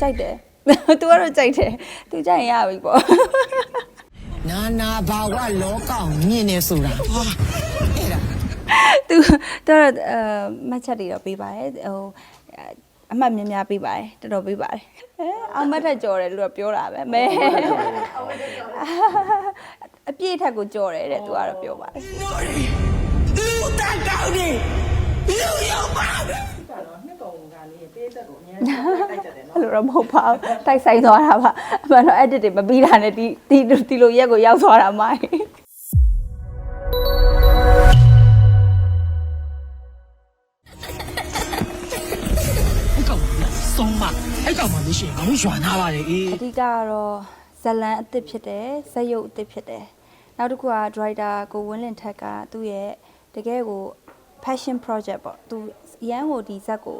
ကြိုက်တယ် तू ကတော့ကြိုက်တယ် तू ကြိုက်ရင်ရပြီပေါ့နာနာဘာဝလောကောင်မြင်နေဆိုတာဟာအဲ့ဒါသူတော့အမတ်ချက်တွေတော့ပေးပါတယ်ဟိုအမှတ်များများပေးပါတယ်တော်တော်ပေးပါတယ်အဲအောင်မတ်ထက်ကြော်တယ်လို့တော့ပြောတာပဲမဲအပြည့်ထက်ကိုကြော်တယ်တဲ့သူကတော့ပြောပါတယ် လူတက်ကောင်းနေလူရောက်ပါ သက်ကိုအများကြီးတိုက်ကြတယ်နော်အဲ့လိုတော့မဟုတ်ပါဘူးတိုက်ဆိုင်သွားတာပါအမှန်တော့ edit တွေမပြီးတာနဲ့ဒီဒီဒီလိုရက်ကိုရောက်သွားတာမိုင်းအဲ့ကောင်ကဆုံးမအဲ့ကောင်မှလို့ရှိရင်ငါတို့ရွာနာပါတယ်အေးအဓိကကတော့ဇလန်အစ်စ်ဖြစ်တယ်ဇက်ရုပ်အစ်စ်ဖြစ်တယ်နောက်တစ်ခုက driver ကိုဝင်းလင်ထက်ကသူ့ရဲ့တကယ်ကို passion project ပေါ့သူရန်ကိုဒီဇက်ကို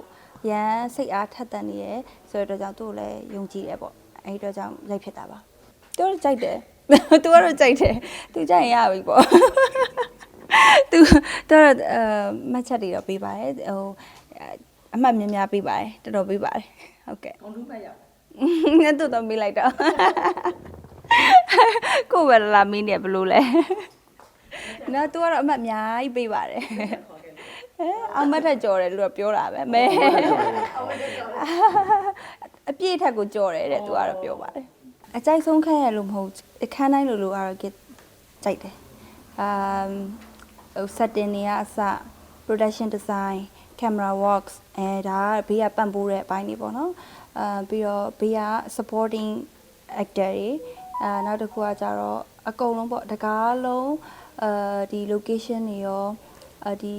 ရန်စိတ်အားထက်သန်နေရယ်ဆိုတော့ကြောင့်သူ့ကိုလည်းယုံကြည်တယ်ပေါ့အဲဒီတော့ကြောင့်ရိုက်ဖြစ်တာပါသူကတော့ကြိုက်တယ်သူကတော့ကြိုက်တယ်သူကြိုက်ရင်ရပြီပေါ့သူတော့အမတ်ချက်တွေတော့ပေးပါတယ်ဟိုအမှတ်များများပေးပါတယ်တော်တော်ပေးပါတယ်ဟုတ်ကဲ့။ကောင်လူပဲရောက်ငါတို့တော့မေးလိုက်တော့ကိုယ်ပဲလာမင်းနေဘလို့လဲနော်သူကတော့အမှတ်အများကြီးပေးပါတယ် အဲအောင်မတ်ထက်ကြော်တယ်လို့တော့ပြောတာပဲမဲအပြည့်ထက်ကိုကြော်တယ်တဲ့သူကတော့ပြောပါတယ်အကြိုက်ဆုံးခန်းရလို့မဟုတ်အခန်းတိုင်းလိုလိုကတော့ကြိုက်တယ်အမ်ဟို setting တွေကအစ production design camera works အဲဒါကဘေးကပံ့ပိုးတဲ့အပိုင်းတွေပေါ့နော်အာပြီးတော့ဘေးက supporting actor တွေအာနောက်တစ်ခုကကြတော့အကုန်လုံးပေါ့တကားလုံးအာဒီ location တွေရောအာဒီ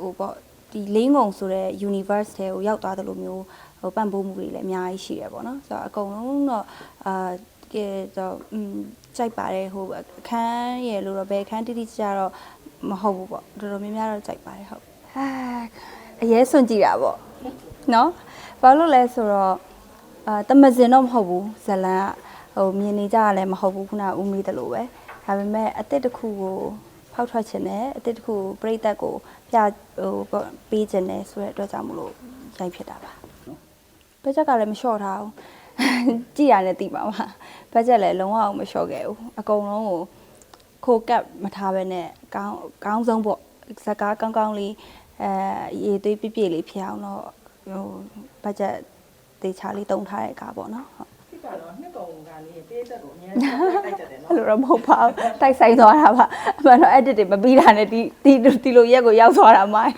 ဟိုပေါ့ဒီလင်းငုံဆိုတဲ့ universe ထဲကိုရောက်သွားတယ်လို့မျိုးဟိုပံ့ပိုးမှုတွေလည်းအများကြီးရှိတယ်ပေါ့နော်ဆိုတော့အကုန်လုံးတော့အာကဲတော့อืมကြိုက်ပါတယ်ဟိုအခန်းရယ်လို့တော့ဘယ်အခန်းတိတိကျကျတော့မဟုတ်ဘူးပေါ့တော်တော်များများတော့ကြိုက်ပါတယ်ဟုတ်ဟာအရေးစွန့်ကြည့်တာပေါ့နော်ဘာလို့လဲဆိုတော့အာတမစင်တော့မဟုတ်ဘူးဇလန်ကဟိုမြင်နေကြရလည်းမဟုတ်ဘူးခုနကဦးမေးတယ်လို့ပဲဒါပေမဲ့အစ်စ်တစ်ခုကို ဖောက်ထွက်ခြင်းနဲ့အစ်စ်တစ်ခုကိုပြိသက်ကိုပြဟိုပေါ့ပေးခြင်းနဲ့ဆိုတဲ့အတွက်ကြောင့်မလို့ရိုက်ဖြစ်တာပါဘတ်ဂျက်ကလည်းမလျှော့ထားဘူးကြည်ရနဲ့တိပါမှာဘတ်ဂျက်လည်းလုံးဝမလျှော့ခဲ့ဘူးအကုန်လုံးကိုခိုကပ်မထားဘဲနဲ့ကောင်းကောင်းဆုံးပေါ့ဇက်ကားကောင်းကောင်းလေးအဲရေသွေးပြည့်ပြည့်လေးဖြစ်အောင်တော့ဟိုဘတ်ဂျက်တေချာလေးတုံထားတဲ့ကားပေါ့နော်ဟုတ်။ဒီက တော့နှစ်ကောင်ကလေးပေးသက်ကိုအများကြီးတိုက်ကြတယ်နော် အဲ့လိုတော့မဟုတ်ပါဘူးတိုက်ဆိုင်သွားတာပါအမှန်တော့ edit တွေမပြီးတာနဲ့ဒီဒီဒီလိုရက်ကိုရောက်သွားတာမိုင်း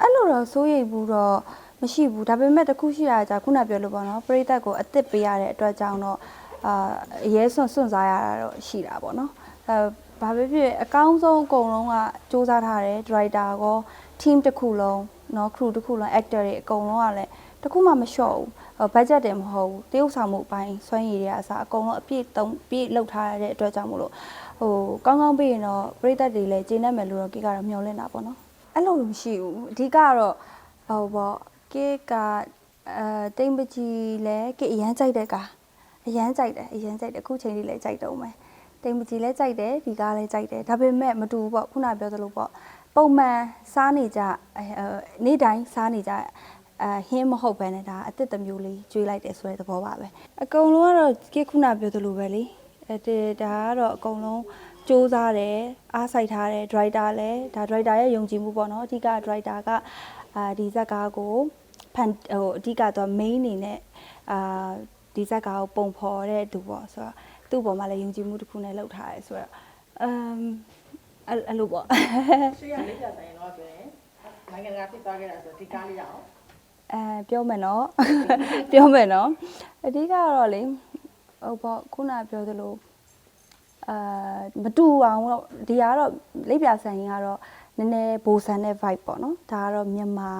အဲ့လိုတော့စိုးရိမ်ဘူးတော့မရှိဘူးဒါပေမဲ့တစ်ခုရှိတာကြာခုနပြောလို့ပေါ့နော်ပရိသတ်ကိုအစ်စ်ပေးရတဲ့အတွက်ကြောင့်တော့အာအရေးစွန့်စွန့်စားရတာတော့ရှိတာပေါ့နော်အဲဘာပဲဖြစ်အကောင်းဆုံးအကုန်လုံးကစူးစမ်းထားတယ် director ကော team တစ်ခုလုံးเนาะ crew တစ်ခုလုံး actor တွေအကုန်လုံးကလည်း တစ်ခုမှမလျှော့ဘူးဟို budget တယ်မဟုတ်ဘူးတရုပ်ဆောင်မှုအပိုင်းစွမ်းရည်တွေကအစားအကုန်လုံးအပြည့်တုံးပြည့်လောက်ထားရတဲ့အတွက်ကြောင့်မို့လို့ဟိုကောင်းကောင်းပြီးရင်တော့ပရိသတ်တွေလည်းကျေနပ်မယ်လို့တော့ကိကတော့မျှော်လင့်တာပေါ့နော်အဲ့လိုမရှိဘူးအဓိကကတော့ဟိုပေါ့ကိကအဲတိမ်ပကြီးလဲကိအရန်ကြိုက်တဲ့ကအရန်ကြိုက်တယ်အရန်ကြိုက်တယ်အခုချိန်လေးလည်းကြိုက်တော့မယ်တိမ်ပကြီးလည်းကြိုက်တယ်ဒီကားလည်းကြိုက်တယ်ဒါပေမဲ့မတူဘူးပေါ့ခုနပြောသလိုပေါ့ပုံမှန်စားနေကြအဲနေ့တိုင်းစားနေကြ အဲဟင်းမဟုတ်ဘဲနဲ့ဒါအစ်စ်တစ်မျိုးလေးကျွေးလိုက်တယ်ဆိုတဲ့သဘောပါပဲအကုန်လုံးကတော့ကိခုနပြောသလိုပဲလေအဲဒါကတော့အကုန်လုံးစူးစားတယ်အားစိုက်ထားတယ် driver လည်းဒါ driver ရဲ့ယုံကြည်မှုပေါ့နော်အဓိက driver ကအာဒီဇက်ကားကိုဖန်ဟိုအဓိကတော့ main အနေနဲ့အာဒီဇက်ကားကိုပုံဖော်တဲ့သူပေါ့ဆိုတော့သူ့ပေါ်မှာလည်းယုံကြည်မှုတစ်ခုနဲ့လှုပ်ထားတယ်ဆိုတော့အမ်အဲ့အဲ့လိုပေါ့။ရှေ့ကလေးပြဆိုင်တော့ဆိုရင်နိုင်ငံကဖြစ်သွားခဲ့တာဆိုဒီကားလေးရအောင် အဲပြောမယ်နော်ပြောမယ်နော်အဓိကကတော့လေဟုတ်ပေါ့ခုနပြောသလိုအာမတူအောင်တော့ဒီကတော့လိပ်ပြဆိုင်ကတော့နည်းနည်းဘူဆန်တဲ့ vibe ပေါ့နော်ဒါကတော့မြန်မာ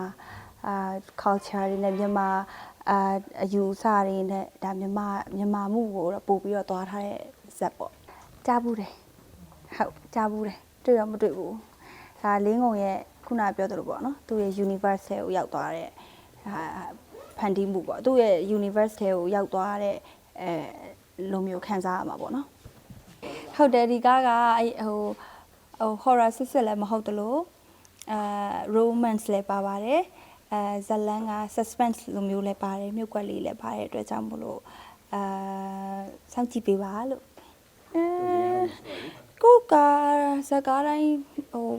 အာ culture တွေနဲ့မြန်မာအာအယူအဆတွေနဲ့ဒါမြန်မာမြန်မာမှုကိုတော့ပို့ပြီးတော့သွားထားတဲ့ဇက်ပေါ့ကြားဘူးတယ်ဟုတ်ကြားဘူးတယ်တွေ့တော့မတွေ့ဘူးဒါလင်းငုံရဲ့ခုနပြောသလိုပေါ့နော်သူရဲ့ universe ထဲကိုရောက်သွားတဲ့ ဟာဖန်တီးမှုပေါ့သူ့ရဲ့ universe ထဲကိုရောက်သွားတဲ့အဲလိုမျိုးခံစားရမှာပေါ့နော်ဟုတ်တယ်ဒီကားကအဲ့ဟိုဟို horror စစ်စစ်လည်းမဟုတ်တလို့အာ romance လည်းပါပါတယ်အဲဇလန်က suspense လိုမျိုးလည်းပါတယ်မြုပ်ကွက်လေးလည်းပါတယ်အတွက်ကြောင့်မို့လို့အာစောင့်ကြည့်ပေးပါလို့အဲကိုကဇကားတိုင်းဟို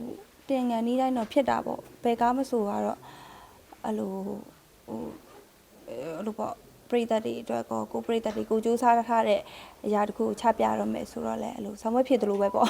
တင်ငန်နီးတိုင်းတော့ဖြစ်တာပေါ့ဘယ်ကားမဆိုကတော့အဲ့လို ဟိုအဲ့လိုပေါ့ပရိသတ်တွေအတွက်ကောကိုပရိသတ်တွေကိုစူးစမ်းထားတဲ့အရာတစ်ခုကိုချပြရတော့မယ်ဆိုတော့လေအဲ့လိုဆောင်းမဖြစ်တယ်လို့ပဲပေါ့